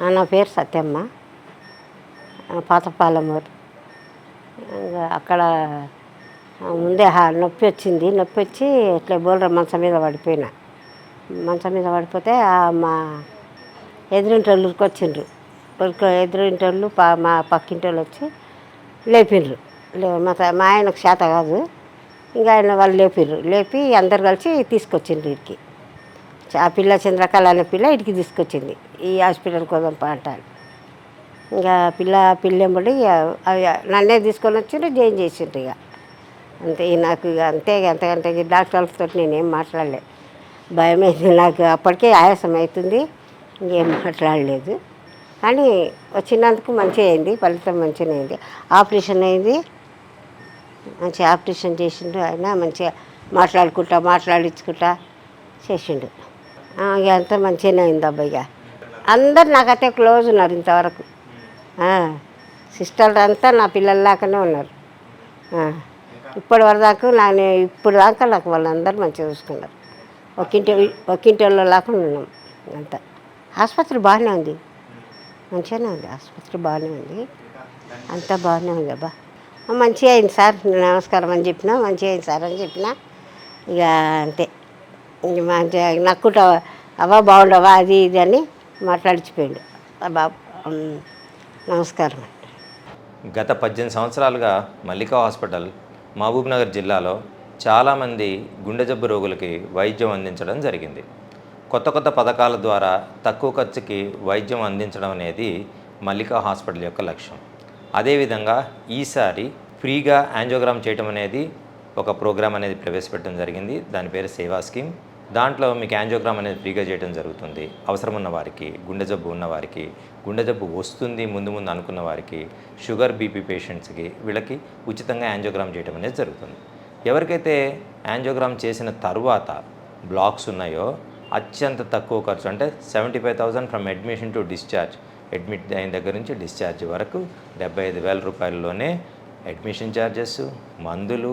నా పేరు సత్యమ్మ. పాతపాలెం పాతపాలెమూరు. అక్కడ ముందే నొప్పి వచ్చింది. నొప్పి వచ్చి ఇట్లా బోలర మంచం మీద పడిపోయినా. మంచం మీద పడిపోతే మా ఎదురింటి వాళ్ళకి వచ్చిండ్రు ఎదురింటి వాళ్ళు పా మా వాళ్ళు వచ్చి లేపిండ్రు లే మా మా ఆయనకు చేత కాదు. ఇంకా ఆయన వాళ్ళు లేపిర్రు లేపి అందరు కలిసి తీసుకొచ్చిండ్రు ఇక్కడికి ఆ పిల్ల చంద్రకళ అనే పిల్ల ఇటుకి తీసుకొచ్చింది. ఈ హాస్పిటల్ కోసం అంటారు ఇంకా పిల్ల పిల్లెంబడి అవి నన్నే తీసుకొని వచ్చిండ్రు జాయిన్ చేసిండ్రు ఇక అంతే ఇక నాకు అంతే ఇక అంతకంటే డాక్టర్లతో నేనేం మాట్లాడలే. భయం అయింది నాకు. అప్పటికే ఆయాసం అవుతుంది ఇంకేం మాట్లాడలేదు. కానీ వచ్చినందుకు మంచిగా అయింది. ఫలితం మంచిగా అయింది. ఆపరేషన్ అయింది. మంచిగా ఆపరేషన్ చేసిండు. ఆయన మంచిగా మాట్లాడుకుంటా మాట్లాడించుకుంటా చేసిండు. ఎంత ఇక అంతా మంచిగానే అయింది అబ్బాయిగా ఇక. అందరు నాకైతే క్లోజ్ ఉన్నారు ఇంతవరకు. సిస్టర్లు అంతా నా పిల్లల్లాగానే ఉన్నారు. ఇప్పటి వరదాకా నా ఇప్పుడు దాకా నాకు వాళ్ళందరూ మంచిగా చూసుకున్నారు. ఒక్కింటి ఒక్కింటి వాళ్ళలాగా ఉన్నాం అంతా. ఆసుపత్రి బాగానే ఉంది. మంచిగానే ఉంది. ఆసుపత్రి బాగానే ఉంది. అంతా బాగానే ఉంది అబ్బా. మంచిగా అయింది సార్. నమస్కారం అని చెప్పిన మంచిగా అయింది సార్ అని చెప్పిన. ఇక అంతే. మంచిగా నక్కుట అవ్వా బాగుండవా? అది ఇది అని మాట్లాడిచిపోయాడు. బాబు నమస్కారం గత పద్దెనిమిది సంవత్సరాలుగా మల్లికా హాస్పిటల్ మహబూబ్నగర్ జిల్లాలో చాలామంది గుండె జబ్బు రోగులకి వైద్యం అందించడం జరిగింది. కొత్త కొత్త పథకాల ద్వారా తక్కువ ఖర్చుకి వైద్యం అందించడం అనేది మల్లికా హాస్పిటల్ యొక్క లక్ష్యం. అదేవిధంగా ఈసారి ఫ్రీగా యాంజియోగ్రామ్ చేయటం అనేది ఒక ప్రోగ్రామ్ అనేది ప్రవేశపెట్టడం జరిగింది. దాని పేరు సేవా స్కీమ్. దాంట్లో మీకు యాంజియోగ్రామ్ అనేది ఫ్రీగా చేయడం జరుగుతుంది. అవసరం ఉన్న వారికి గుండె జబ్బు ఉన్న వారికి గుండె జబ్బు వస్తుంది ముందు ముందు అనుకున్న వారికి షుగర్ బీపీ పేషెంట్స్కి వీళ్ళకి ఉచితంగా యాంజియోగ్రామ్ చేయడం అనేది జరుగుతుంది. ఎవరికైతే యాంజియోగ్రామ్ చేసిన తర్వాత బ్లాక్స్ ఉన్నాయో అత్యంత తక్కువ ఖర్చు అంటే seventy five thousand from admission to discharge. Admit అయిన దగ్గర నుంచి డిశ్చార్జ్ వరకు డెబ్బై ఐదు వేల రూపాయల్లోనే అడ్మిషన్ ఛార్జెస్ మందులు